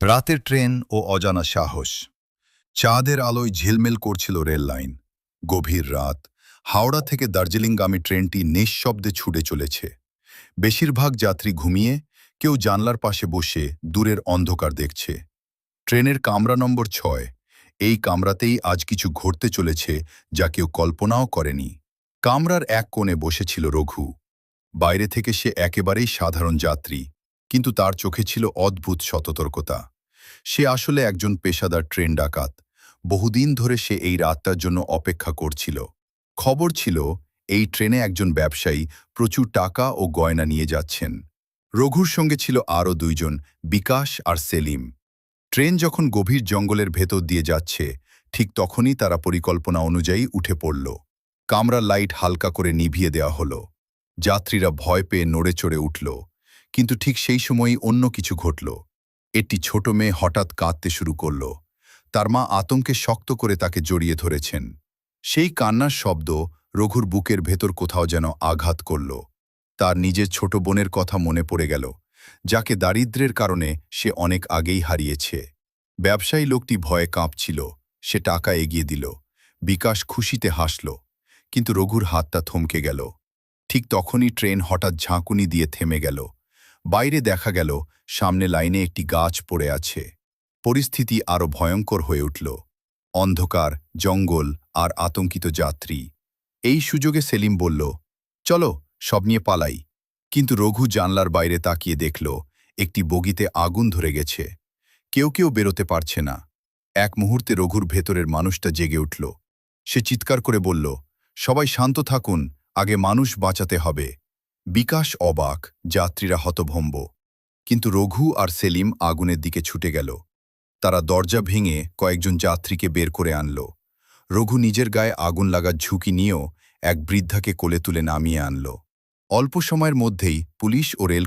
রাতের ট্রেন ও অজানা সাহস। চাঁদের আলোয় ঝিলমিল করছিল রেল লাইন। গভীর রাত। হাওড়া থেকে দার্জিলিংগামী ট্রেনটি নিঃশব্দে ছুটে চলেছে। বেশিরভাগ যাত্রী ঘুমিয়ে, কেউ জানলার পাশে বসে দূরের অন্ধকার দেখছে। ট্রেনের কামরা নম্বর ছয়। এই কামরাতেই আজ কিছু ঘটতে চলেছে যা কেউ কল্পনাও করেনি। কামরার এক কোণে বসেছিল রঘু। বাইরে থেকে সে একেবারেই সাধারণ যাত্রী। কিন্তু তার চোখে ছিল অদ্ভুত সতর্কতা সে আসলে একজন পেশাদার ট্রেন ডাকাত। বহুদিন ধরে সে এই রাতটার জন্য অপেক্ষা করছিল। খবর ছিল, এই ট্রেনে একজন ব্যবসায়ী প্রচুর টাকা ও গয়না নিয়ে যাচ্ছেন। রঘুর সঙ্গে ছিল আরও দুইজন, বিকাশ আর সেলিম। ট্রেন যখন গভীর জঙ্গলের ভেতর দিয়ে যাচ্ছে, ঠিক তখনই তারা পরিকল্পনা অনুযায়ী উঠে পড়ল। কামরার লাইট হালকা করে নিভিয়ে দেওয়া হলো। যাত্রীরা ভয় পেয়ে নড়ে চড়ে উঠল। কিন্তু ঠিক সেই সময়ই অন্য কিছু ঘটল। একটি ছোট মেয়ে হঠাৎ কাঁদতে শুরু করল। তার মা আতঙ্কে শক্ত করে তাকে জড়িয়ে ধরেছেন। সেই কান্নার শব্দ রঘুর বুকের ভেতর কোথাও যেন আঘাত করল। তার নিজের ছোট বোনের কথা মনে পড়ে গেল, যাকে দারিদ্র্যের কারণে সে অনেক আগেই হারিয়েছে। ব্যবসায়ী লোকটি ভয়ে কাঁপছিল, সে টাকা এগিয়ে দিল, বিকাশ খুশিতে হাসল, কিন্তু রঘুর হাতটা থমকে গেল। ঠিক তখনই ট্রেন হঠাৎ ঝাঁকুনি দিয়ে থেমে গেল। বাইরে দেখা গেল, সামনে লাইনে একটি গাছ পড়ে আছে। পরিস্থিতি আরও ভয়ঙ্কর হয়ে উঠল। অন্ধকার, জঙ্গল আর আতঙ্কিত যাত্রী। এই সুযোগে সেলিম বলল, চলো, সব নিয়ে পালাই। কিন্তু রঘু জানলার বাইরে তাকিয়ে দেখল, একটি বগিতে আগুন ধরে গেছে। কেউ কেউ বেরোতে পারছে না। এক মুহূর্তে রঘুর ভেতরের মানুষটা জেগে উঠল। সে চিৎকার করে বলল, সবাই শান্ত থাকুন, আগে মানুষ বাঁচাতে হবে। বিকাশ অবাক, যাত্রীরা হতভম্ব। কিন্তু রঘু আর সেলিম আগুনের দিকে ছুটে গেল। তারা দরজা ভেঙে কয়েকজন যাত্রীকে বের করে আনল। রঘু নিজের গায়ে আগুন লাগার ঝুঁকি নিয়েও এক বৃদ্ধাকে কোলে তুলে নামিয়ে আনল। অল্প সময়ের মধ্যেই পুলিশ ও রেল